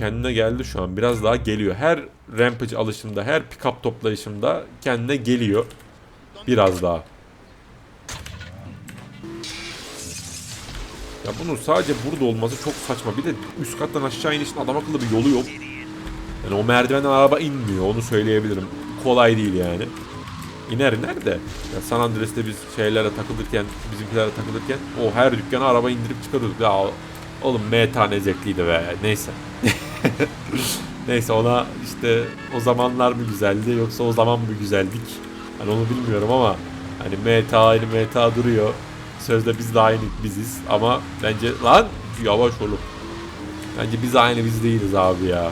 kendine geldi şu an. Biraz daha geliyor. Her rampage alışımda, her pick-up toplayışımda kendine geliyor. Biraz daha. Ya bunun sadece burada olması çok saçma. Bir de üst kattan aşağı inişin adam akıllı bir yolu yok. Yani o merdivenden araba inmiyor onu söyleyebilirim. Kolay değil yani. İner iner de. Ya San Andreas'te biz şeylere takılırken, bizimkilere takılırken o her dükkana araba indirip çıkarıyorduk. Ya oğlum MTA ne zevkliydi be. Neyse. Neyse ona işte o zamanlar mı güzeldi yoksa o zaman mı güzeldik? Hani onu bilmiyorum ama hani MTA aynı MTA duruyor. Sözde biz de aynı biziz ama bence lan yavaş oğlum. Bence biz aynı biz değiliz abi ya.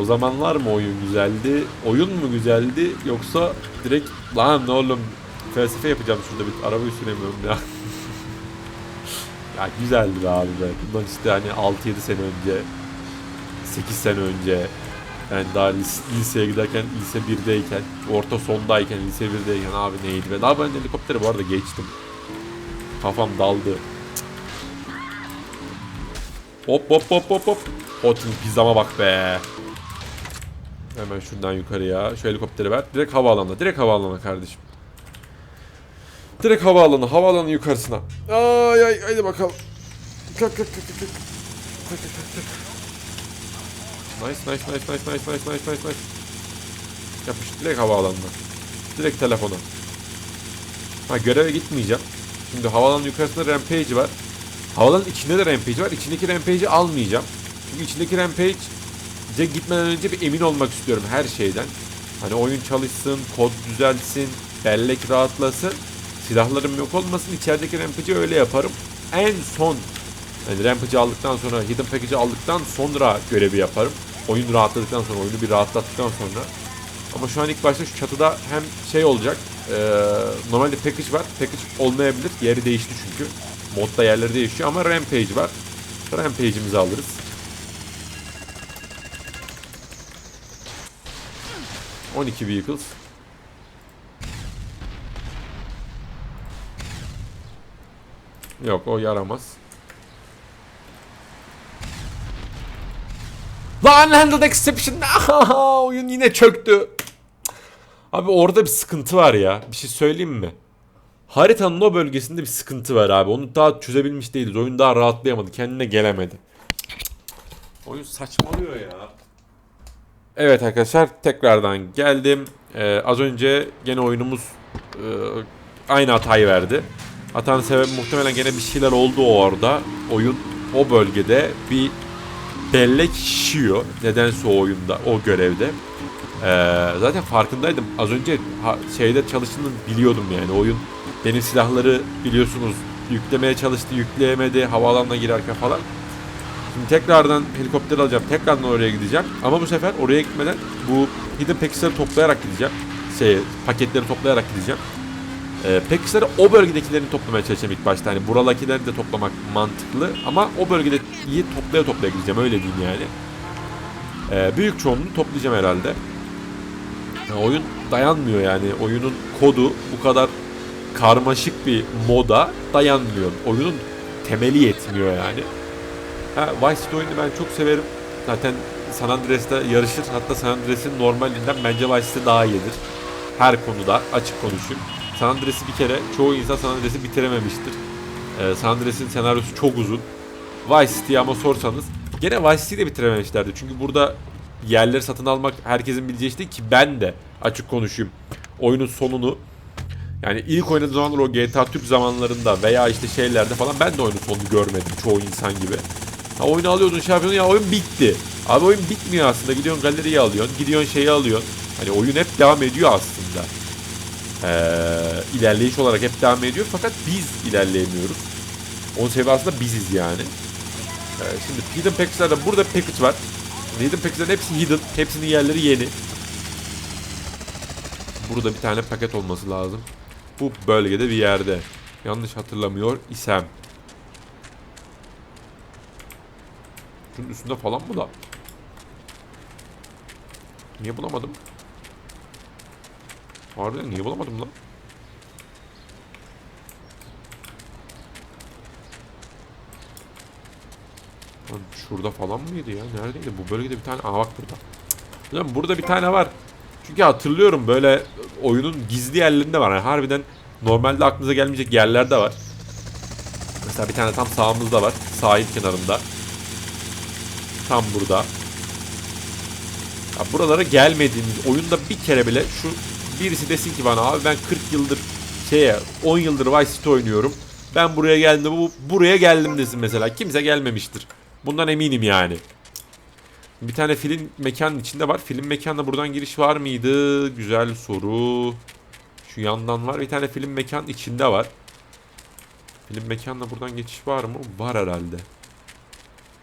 O zamanlar mı oyun güzeldi? Oyun mu güzeldi yoksa direkt lan oğlum felsefe yapacağım şurada bir arabayı süremiyorum ya. Ya güzeldi be abi be. Bundan işte hani 6-7 sene önce 8 sene önce ben daha lis- liseye giderken lise 1'deyken orta sondayken lise 1'deyken abi neydi be? Daha ben helikopteri bu arada geçtim. Kafam daldı. Hop hop hop hop hop. Otin pizzama bak be. Hemen şuradan yukarıya. Şu helikopteri ver. Direkt havaalanına direkt havaalanına kardeşim direkt havaalanı havaalanı yukarısına ay ay haydi bakalım kalk kalk kalk kalk kalk kalk kalk Nice nice nice nice nice nice nice nice nice. Yapış direkt havaalanına. Direkt telefona. Ha göreve gitmeyeceğim. Şimdi havaalanı yukarısında rampage var. Havaalanın içinde de rampage var. İçindeki rampage'i almayacağım. Çünkü içindeki rampage'e gitmeden önce bir emin olmak istiyorum her şeyden. Hani oyun çalışsın, kod düzelsin, bellek rahatlasın. Silahlarım yok olmasın. İçerideki rampage'i öyle yaparım. En son yani Rampage'i aldıktan sonra, Hidden Package'i aldıktan sonra görevi yaparım. Oyun rahatladıktan sonra, oyunu bir rahatlattıktan sonra. Ama şu an ilk başta şu çatıda hem şey olacak, eee normalde package var, package olmayabilir, yeri değişti çünkü. Modda yerleri değişiyor ama Rampage var. Rampage'imizi alırız. ...12 vehicles. Yok o yaramaz. Lan Handled Exception. Oyun yine çöktü. Abi orada bir sıkıntı var ya. Bir şey söyleyeyim mi? Haritanın o bölgesinde bir sıkıntı var abi. Onu daha çözebilmiş değiliz. Oyun daha rahatlayamadı. Kendine gelemedi. Oyun saçmalıyor ya. Evet arkadaşlar tekrardan geldim. Ee, az önce gene oyunumuz e, aynı hatayı verdi. Hatanın sebebi muhtemelen gene bir şeyler oldu orada. Oyun o bölgede bir bellek şişiyor. Nedense o oyunda, o görevde. Ee, zaten farkındaydım. Az önce şeyde çalıştığını biliyordum yani. Oyun benim silahları biliyorsunuz yüklemeye çalıştı, yükleyemedi havaalanına girerken falan. Şimdi tekrardan helikopter alacağım. Tekrardan oraya gideceğim. Ama bu sefer oraya gitmeden bu hidden package'leri toplayarak gideceğim. Şey, paketleri toplayarak gideceğim. Ee, package'leri o bölgedekilerini toplamaya çalışacağım ilk başta. Hani buradakileri de toplamak mantıklı. Ama o bölgede iyi toplaya toplaya gideceğim. Öyle diyeyim yani. Ee, büyük çoğunluğunu toplayacağım herhalde. Ya oyun dayanmıyor yani. Oyunun kodu bu kadar karmaşık bir moda dayanmıyor. Oyunun temeli yetmiyor yani. Ha, Vice City oyunu ben çok severim. Zaten San Andreas'ta yarışır. Hatta San Andreas'in normalinden bence Vice City daha iyidir. Her konuda açık konuşayım. San Andreas'ı bir kere çoğu insan San Andreas'ı bitirememiştir. Ee, San Andreas'in senaryosu çok uzun. Vice City'yi ama sorsanız gene Vice City'yi bitirememişlerdi. Çünkü burada yerleri satın almak herkesin bileceği iş değil ki ben de açık konuşayım. Oyunun sonunu yani ilk oynadığım zamanlar o GTA Türk zamanlarında veya işte şeylerde falan ben de oyunun sonunu görmedim çoğu insan gibi. Ha, oyunu alıyordun şey yapıyordun ya oyun bitti. Abi oyun bitmiyor aslında. Gidiyorsun galeriyi alıyorsun. Gidiyorsun şeyi alıyorsun. Hani oyun hep devam ediyor aslında. Ee, ilerleyiş olarak hep devam ediyor. Fakat biz ilerleyemiyoruz. Onun sebebi aslında biziz yani. Ee, şimdi Hidden Package'larda burada package var. Hidden Package'ların hepsi hidden. Hepsinin yerleri yeni. Burada bir tane paket olması lazım. Bu bölgede bir yerde. Yanlış hatırlamıyor isem. Şunun üstünde falan mı da? Niye bulamadım? Harbiden niye bulamadım lan? Lan şurada falan mıydı ya? Neredeydi? Bu bölgede bir tane... Aa bak burada. Lan burada bir tane var. Çünkü hatırlıyorum böyle oyunun gizli yerlerinde var. Yani harbiden normalde aklınıza gelmeyecek yerlerde var. Mesela bir tane tam sağımızda var. Sahil kenarında. Tam burada. Ya buralara gelmediğimiz oyunda bir kere bile şu birisi desin ki bana abi ben 40 yıldır şeye 10 yıldır Vice City oynuyorum. Ben buraya geldim bu buraya geldim desin mesela. Kimse gelmemiştir. Bundan eminim yani. Bir tane film mekanın içinde var. Film mekanına buradan giriş var mıydı? Güzel soru. Şu yandan var. Bir tane film mekan içinde var. Film mekanına buradan geçiş var mı? Var herhalde.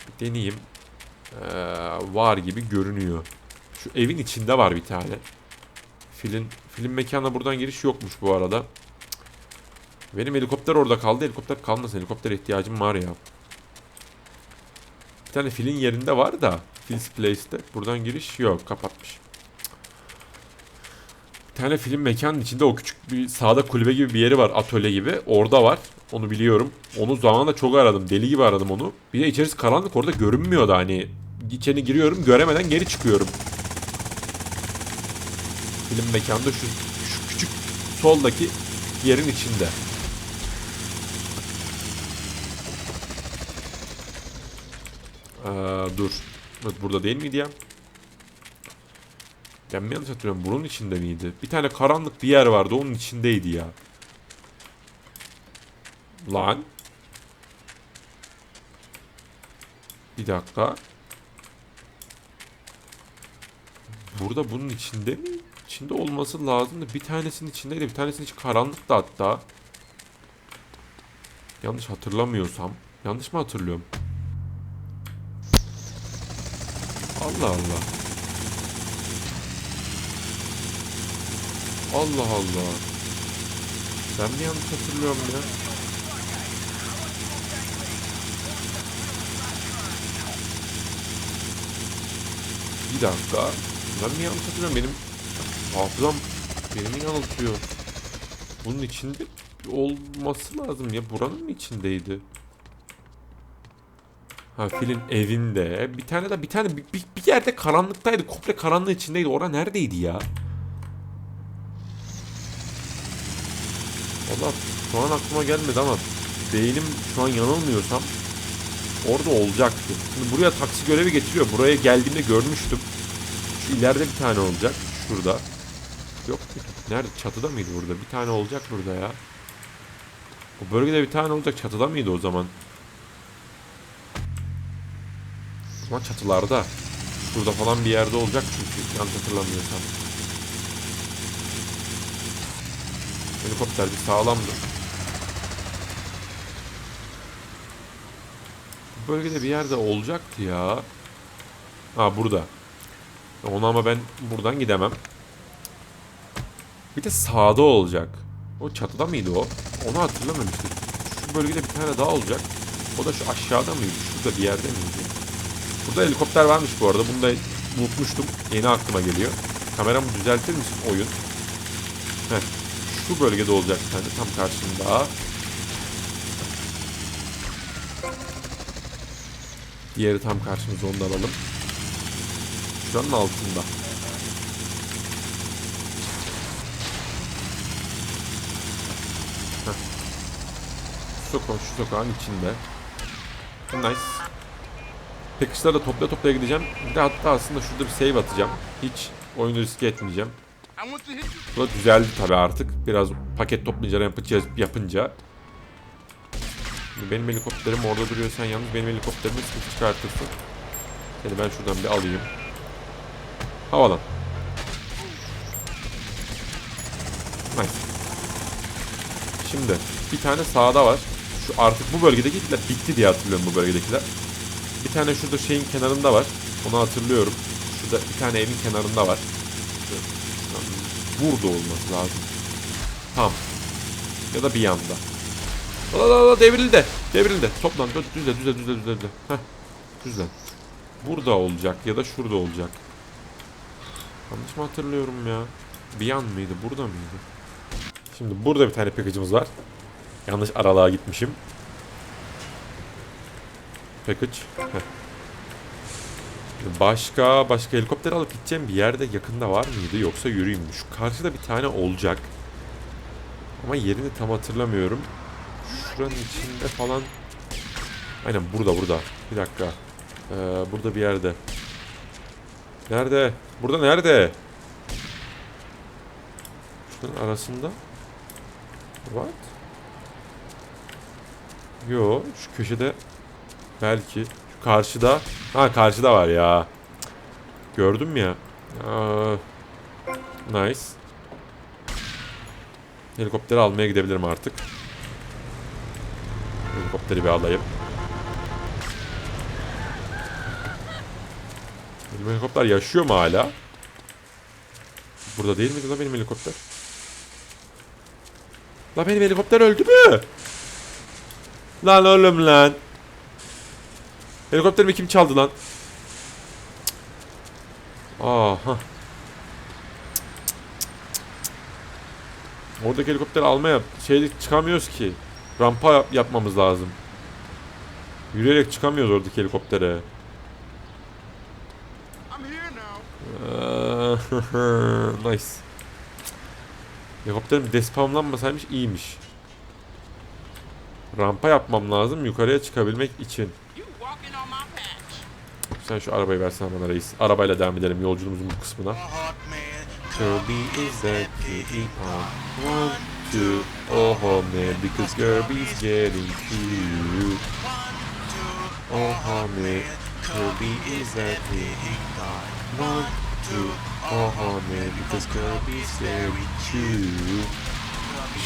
Bir deneyeyim. Ee, var gibi görünüyor. Şu evin içinde var bir tane. Film film mekanına buradan giriş yokmuş bu arada. Benim helikopter orada kaldı. Helikopter kalmasın. Helikopter ihtiyacım var ya. Bir tane filin yerinde var da. Fil's Place'te. Buradan giriş yok. Kapatmış. Bir tane film mekanın içinde o küçük bir sağda kulübe gibi bir yeri var. Atölye gibi. Orada var. Onu biliyorum. Onu zamanında çok aradım. Deli gibi aradım onu. Bir de içerisi karanlık. Orada görünmüyordu hani. İçeri giriyorum. Göremeden geri çıkıyorum. Film mekanda şu, şu küçük soldaki yerin içinde. Ee, dur. Evet, burada değil miydi ya? Ben mi yanlış hatırlıyorum? Bunun içinde miydi? Bir tane karanlık bir yer vardı. Onun içindeydi ya. Lan. Bir dakika. Burada bunun içinde mi? İçinde olması lazımdı. Bir tanesinin içindeydi. Bir tanesinin içi karanlıktı hatta. Yanlış hatırlamıyorsam. Yanlış mı hatırlıyorum? Allah Allah. Allah Allah. Ben mi yanlış hatırlıyorum ya? Bir dakika. Ben mi yanlış hatırlıyorum? Benim hafızam beni yanıltıyor? Bunun içinde olması lazım ya. Buranın mı içindeydi? Ha filin evinde. Bir tane de bir tane bir, bir, bir yerde karanlıktaydı. Komple karanlığı içindeydi. Ora neredeydi ya? Valla şu an aklıma gelmedi ama beynim şu an yanılmıyorsam orada olacaktı. Şimdi buraya taksi görevi getiriyor. Buraya geldiğimde görmüştüm. Şu ileride bir tane olacak. Şurada. Yok mu? Nerede? Çatıda mıydı burada? Bir tane olacak burada ya. O bölgede bir tane olacak. Çatıda mıydı o zaman? Ama çatılarda. Şurada falan bir yerde olacak çünkü yanlış hatırlamıyorsam. Helikopter bir sağlamdı. Bu bölgede bir yerde olacaktı ya. Ha burada. Onu ama ben buradan gidemem. Bir de sağda olacak. O çatıda mıydı o? Onu hatırlamamıştım. Şu bölgede bir tane daha olacak. O da şu aşağıda mıydı? Şurada bir yerde miydi? Burada helikopter varmış bu arada. Bunu da unutmuştum. Yeni aklıma geliyor. Kameramı düzeltir misin oyun? Heh. Şu bölgede olacak bir tane tam karşımda. Diğeri tam karşımızda onu da alalım. Şuranın altında. Sokağın, şu sokağın içinde. Nice. Packag'ları da toplaya toplaya gideceğim. Bir de hatta aslında şurada bir save atacağım. Hiç oyunu riske etmeyeceğim. Bu da düzeldi tabi artık. Biraz paket toplayınca yapınca, yapınca. Benim helikopterim orada duruyor. Sen yalnız benim helikopterimi sıkıntı çıkartırsın. Seni ben şuradan bir alayım. Havalan. Nice. Şimdi bir tane sağda var. Şu artık bu bölgedekiler bitti diye hatırlıyorum bu bölgedekiler. Bir tane şurada şeyin kenarında var. Onu hatırlıyorum. Şurada bir tane evin kenarında var. Burada olması lazım. Tam. Ya da bir yanda. La la la devrildi. Devrildi. Toplan. Düzle düzle düzle düzle düzle. Heh. Düzle. Burada olacak ya da şurada olacak. Yanlış mı hatırlıyorum ya? Bir yan mıydı? Burada mıydı? Şimdi burada bir tane package'ımız var. Yanlış aralığa gitmişim. Package. Heh. Başka başka helikopter alıp gideceğim bir yerde yakında var mıydı yoksa yürüyeyim mi? Şu karşıda bir tane olacak. Ama yerini tam hatırlamıyorum. Şuranın içinde falan. Aynen burada burada. Bir dakika. Ee, burada bir yerde. Nerede? Burada nerede? Şunun arasında. What? Yo şu köşede belki şu karşıda. Ha karşıda var ya. Gördün mü ya Aa, nice. Helikopteri almaya gidebilirim artık. Helikopteri bir alayım. Benim helikopter yaşıyor mu hala? Burada değil miydi lan benim helikopter? Lan benim helikopter öldü mü? Lan oğlum lan. Helikopterimi kim çaldı lan? Aha. Oradaki helikopteri almaya şey çıkamıyoruz ki. Rampa yap- yapmamız lazım. Yürüyerek çıkamıyoruz oradaki helikoptere. Nice. Helikopterim despamlanmasaymış iyiymiş. Rampa yapmam lazım yukarıya çıkabilmek için. Sen şu arabayı versene bana reis. Arabayla devam edelim yolculuğumuzun bu kısmına. Kirby is that on one, two, oh man, because Kirby's getting cute. Oh man, Kirby is that on one, two, oh man, because Kirby's very cute.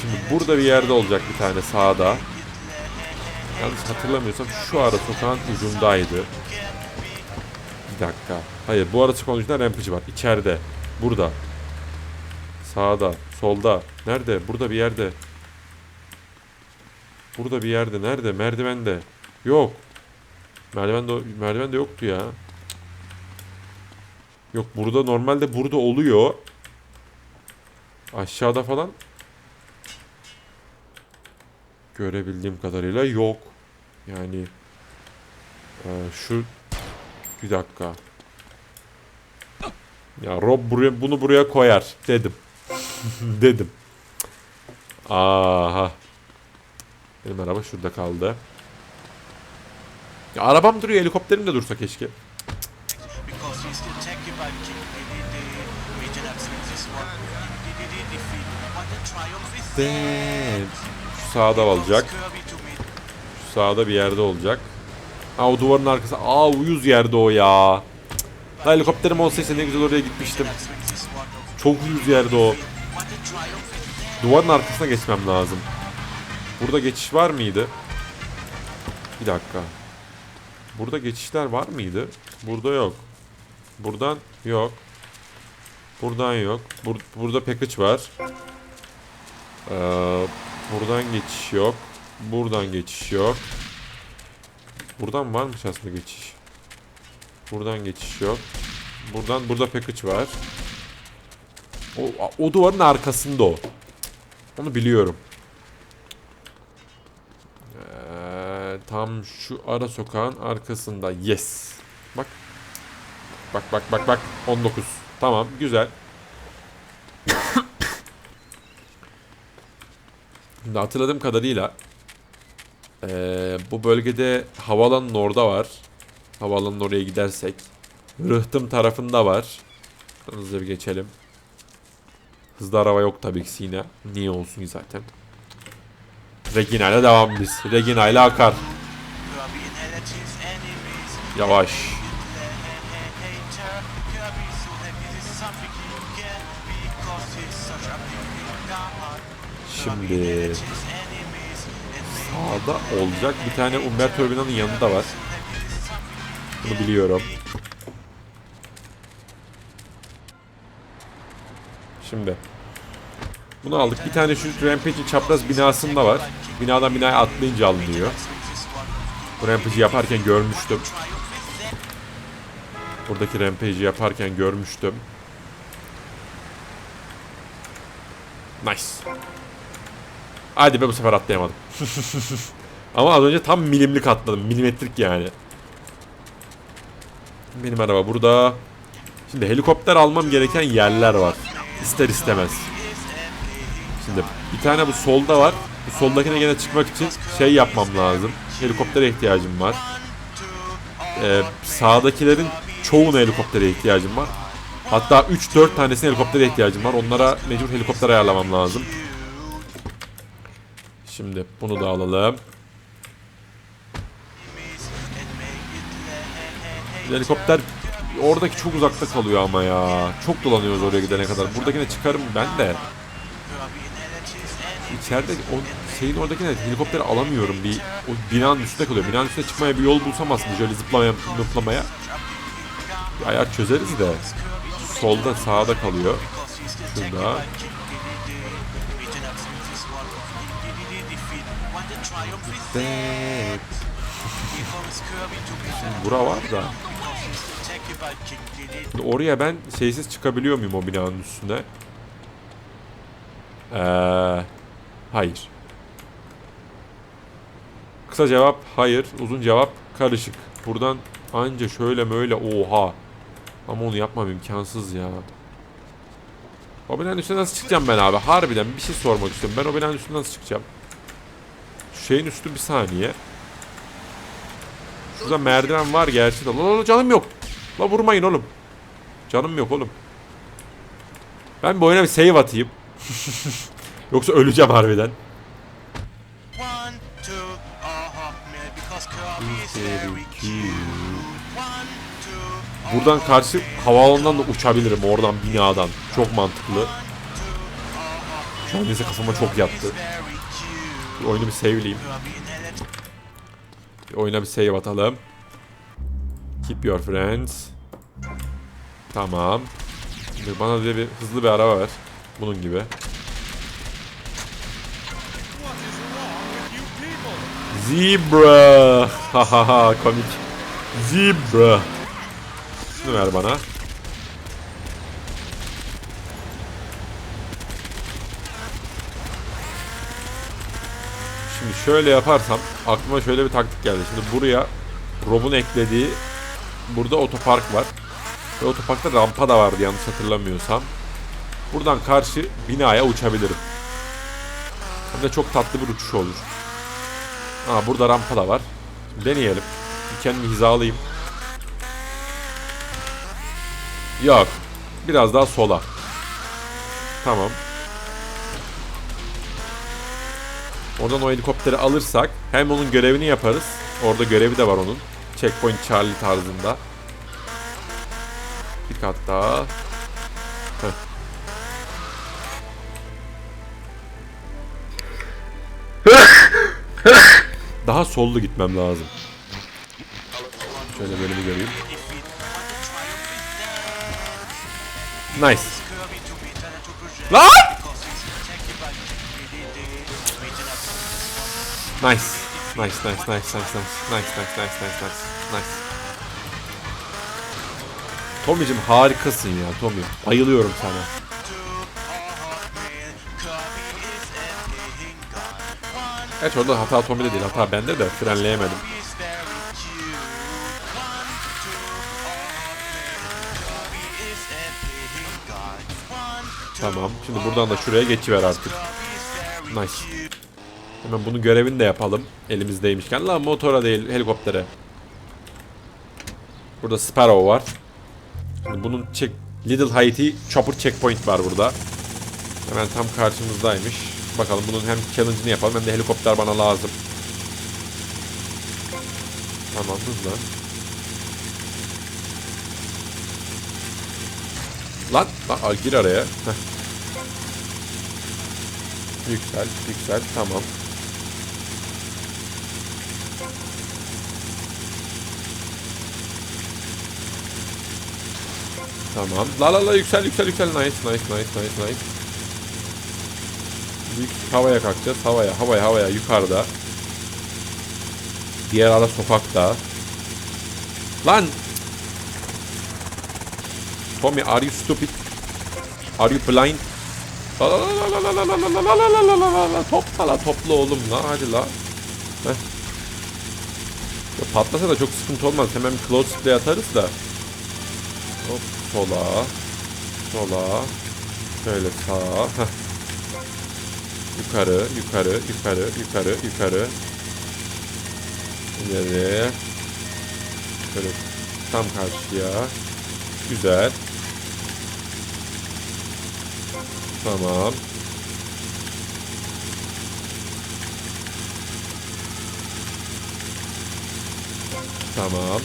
Şimdi burada bir yerde olacak bir tane sağda. Yanlış hatırlamıyorsam şu ara sokağın ucundaydı. Bir dakika. Hayır bu ara sokağın ucunda rampage var. İçeride. Burada. Sağda. Solda. Nerede? Burada bir yerde. Burada bir yerde. Nerede? Merdivende. Yok. Merdivende, merdivende yoktu ya. Yok burada normalde burada oluyor. Aşağıda falan görebildiğim kadarıyla yok. Yani e, şu bir dakika. Ya Rob buraya bunu buraya koyar dedim. dedim. Aha. Benim araba şurada kaldı. Ya arabam duruyor helikopterim de dursa keşke. Damn. Şu sağda olacak. Şu sağda bir yerde olacak. Ha o duvarın arkası. Aa uyuz yerde o ya. Ha, helikopterim olsaydı ne güzel oraya gitmiştim. Çok uyuz yerde o. Duvarın arkasına geçmem lazım. Burada geçiş var mıydı? Bir dakika. Burada geçişler var mıydı? Burada yok. Buradan yok. Buradan yok. Bur- burada package var. Ee, buradan geçiş yok. Buradan geçiş yok. Buradan varmış aslında geçiş. Buradan geçiş yok. Buradan burada package var. O, o duvarın arkasında o. Onu biliyorum. Ee, tam şu ara sokağın arkasında. Yes. Bak. Bak bak bak bak. 19. Tamam güzel. Şimdi hatırladığım kadarıyla ee, bu bölgede havaalanının orada var. Havaalanının oraya gidersek. Rıhtım tarafında var. Hızlıca bir geçelim. Hızlı araba yok tabii ki yine. Niye olsun ki zaten. Regina ile devam biz. Regina ile akar. Yavaş. Şimdi sağda olacak bir tane Umberto Urbina'nın yanında var. Bunu biliyorum. Şimdi bunu aldık. Bir tane şu Rampage'in çapraz binasında var. Binadan binaya atlayınca alınıyor. Bu Rampage'i yaparken görmüştüm. Buradaki Rampage'i yaparken görmüştüm. Nice. Hadi be bu sefer atlayamadım. Ama az önce tam milimlik atladım. Milimetrik yani. Benim araba burada. Şimdi helikopter almam gereken yerler var. İster istemez. Şimdi bir tane bu solda var. Bu soldakine gene çıkmak için şey yapmam lazım. Helikoptere ihtiyacım var. Ee, sağdakilerin çoğuna helikoptere ihtiyacım var. Hatta 3-4 tanesine helikoptere ihtiyacım var. Onlara mecbur helikopter ayarlamam lazım. Şimdi bunu da alalım. Helikopter oradaki çok uzakta kalıyor ama ya. Çok dolanıyoruz oraya gidene kadar. Buradakine çıkarım ben de. İçeride o şeyin oradakine helikopteri alamıyorum. Bir o binanın üstünde kalıyor. Binanın üstüne çıkmaya bir yol bulsam aslında şöyle zıplamaya, zıplamaya. Bir ayar çözeriz de. Solda sağda kalıyor. Şurada. Bura var da. Oraya ben şeysiz çıkabiliyor muyum o binanın üstüne? Ee, hayır. Kısa cevap hayır. Uzun cevap karışık. Buradan anca şöyle böyle oha. Ama onu yapmam imkansız ya. O binanın üstüne nasıl çıkacağım ben abi? Harbiden bir şey sormak istiyorum. Ben o binanın üstüne nasıl çıkacağım? Şeyin üstü bir saniye. Şurada merdiven var gerçi de. La la la canım yok. La vurmayın oğlum. Canım yok oğlum. Ben bu oyuna bir save atayım. Yoksa öleceğim harbiden. Buradan karşı havaalanından da uçabilirim oradan binadan. Çok mantıklı. Şu an neyse kafama çok yattı. Bir oyunu bir save'leyeyim. Oyuna bir save atalım. Keep your friends. Tamam. Şimdi bana bir, bir hızlı bir araba ver. Bunun gibi. Zebra. Hahaha komik. Zebra. Şunu ver bana. Şimdi şöyle yaparsam aklıma şöyle bir taktik geldi. Şimdi buraya Rob'un eklediği burada otopark var. Ve otoparkta rampa da vardı yanlış hatırlamıyorsam. Buradan karşı binaya uçabilirim. Hem de çok tatlı bir uçuş olur. Aa burada rampa da var. Şimdi deneyelim. Kendimi hizalayayım. Yok. Biraz daha sola. Tamam. Oradan o helikopteri alırsak hem onun görevini yaparız. Orada görevi de var onun. Checkpoint Charlie tarzında. Bir kat daha. Heh. Daha sollu gitmem lazım. Şöyle bir göreyim. Nice. Lan! Nice. Nice, nice, nice, nice, nice, nice, nice, nice, nice, nice, nice. Tommy'cim harikasın ya Tommy. Bayılıyorum sana. Gerçi orada hata Tommy'de değil, hata bende de frenleyemedim. Tamam, şimdi buradan da şuraya geçiver artık. Nice. Hemen bunun görevini de yapalım. Elimizdeymişken. Lan motora değil, helikoptere. Burada Sparrow var. Bunun check, Little Haiti Chopper Checkpoint var burada. Hemen tam karşımızdaymış. Bakalım bunun hem challenge'ını yapalım hem de helikopter bana lazım. Tamam hızlı. Lan, lan gir araya. Heh. Yüksel, yüksel, tamam. Tamam. La la la yüksel yüksel yüksel. Nice nice nice nice nice. Büyük havaya kalkacağız. Havaya havaya havaya yukarıda. Diğer ara sokakta. Lan! Tommy are you stupid? Are you blind? La la la la la la la la la la la la la la la topla la topla oğlum la hadi la. Heh. Ya patlasa da çok sıkıntı olmaz. Hemen close play atarız da. Hop sola. Sola. Şöyle sağa. Yukarı, yukarı, yukarı, yukarı, yukarı. İleri. Şöyle tam karşıya. Güzel. Tamam. Tamam.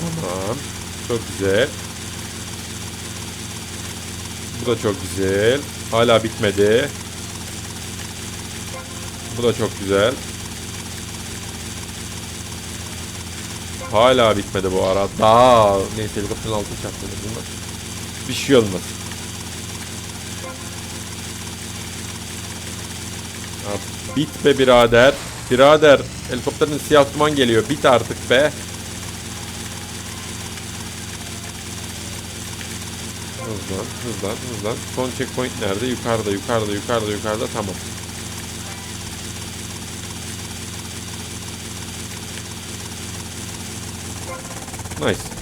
Tamam. Çok güzel. Bu da çok güzel. Hala bitmedi. Bu da çok güzel. Hala bitmedi bu ara. Daha neyse helikopterin altını çarptı bunlar. Bir şey olmaz. Be birader. Birader helikopterin siyah duman geliyor. Bit artık be. Hızlan, hızlan, hızlan. Son checkpoint nerede? Yukarıda, yukarıda, yukarıda, yukarıda. Tamam. Nice.